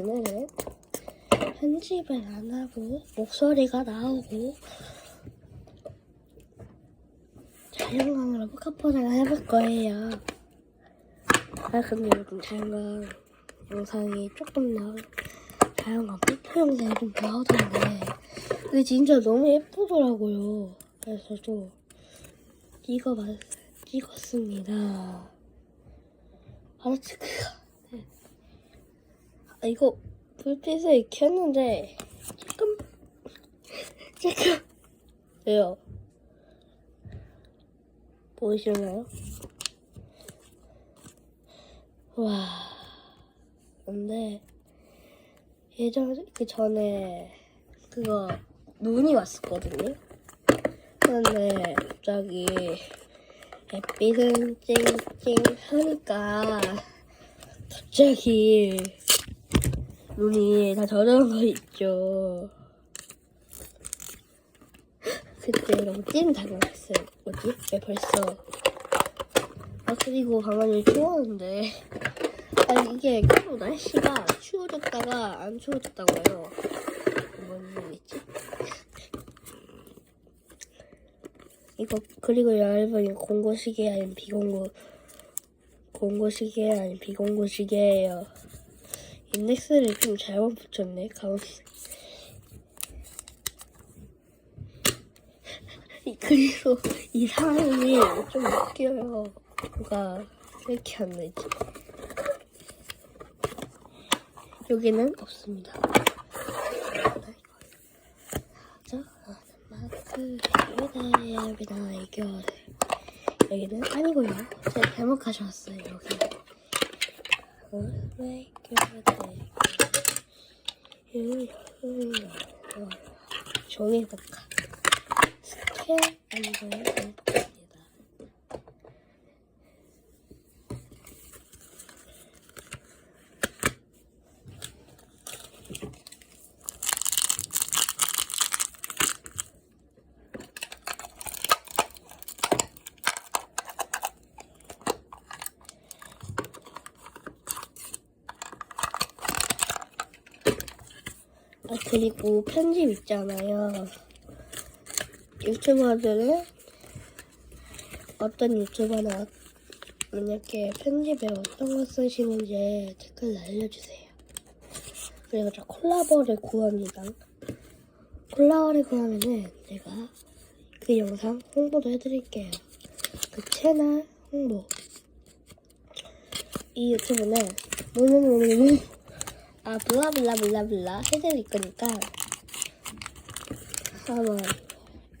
오늘은 편집을 안 하고 목소리가 나오고 자연광으로 포카포를 해볼 거예요. 아 근데 요즘 자연광 영상이 조금 나 자연광 뽀뽀 영상이 좀 나오던데 근데 진짜 너무 예쁘더라고요. 그래서 좀 찍어봤 찍었습니다. 바로 네. 아, 이거 불빛을 켰는데 조금 조금 왜요? 보이시나요? 와 근데 예전 그 전에 그거 눈이 왔었거든요. 근데 갑자기 햇빛은 찡찡 하니까 갑자기 눈이 다 젖은 거 있죠. 그때 너무 찐 당황했어요. 뭐지? 왜 벌써? 아 그리고 방안이 추웠는데 아 이게 계속 날씨가 추워졌다가 안 추워졌다고 해요. 뭔 일이지? 이거 그리고 여러분 이거 공고 시계 아닌 비공고 공고 시계 아닌 비공고 시계예요. 인덱스를 좀 잘못 붙였네 가운데. 이- 그리고 이 사람이 좀 웃겨요. 뭐가 왜 이렇게 안 되지? 여기는 없습니다. 자, 마크 여기다 이겨 여기는 아니고요. 제가 잘못 가져왔어요. 여기. 왜 이렇게 종이 복합. 스케 안경을 뽑습니다. 아 그리고 편집 있잖아요. 유튜버들은 어떤 유튜버나 만약에 편집에 어떤 거 쓰시는지 댓글 알려주세요. 그리고 저 콜라보를 구합니다. 콜라보를 구하면은 제가 그 영상 홍보도 해드릴게요. 그 채널 홍보. 이 유튜브는 뭐뭐뭐뭐 아 블라블라블라블라. 해드릴 거니까. 한번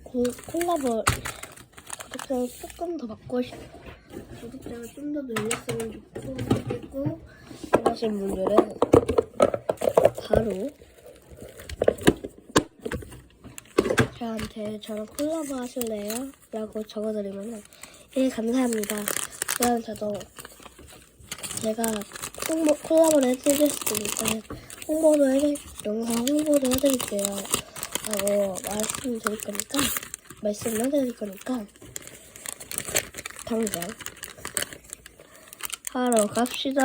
고, 콜라보 구독자를 조금 더 받고 싶 구독자가 좀 더 늘렸으면 좋겠고 원하시는 분들은 바로 저한테 저랑 콜라보 하실래요? 라고 적어드리면 예 감사합니다. 그럼 저도 제가 홍보, 콜라보를 해드렸으니까 홍보도 해드 영상 홍보도 해드릴게요. 라고 말씀드릴 거니까 말씀을 해드릴 거니까 당장 하러 갑시다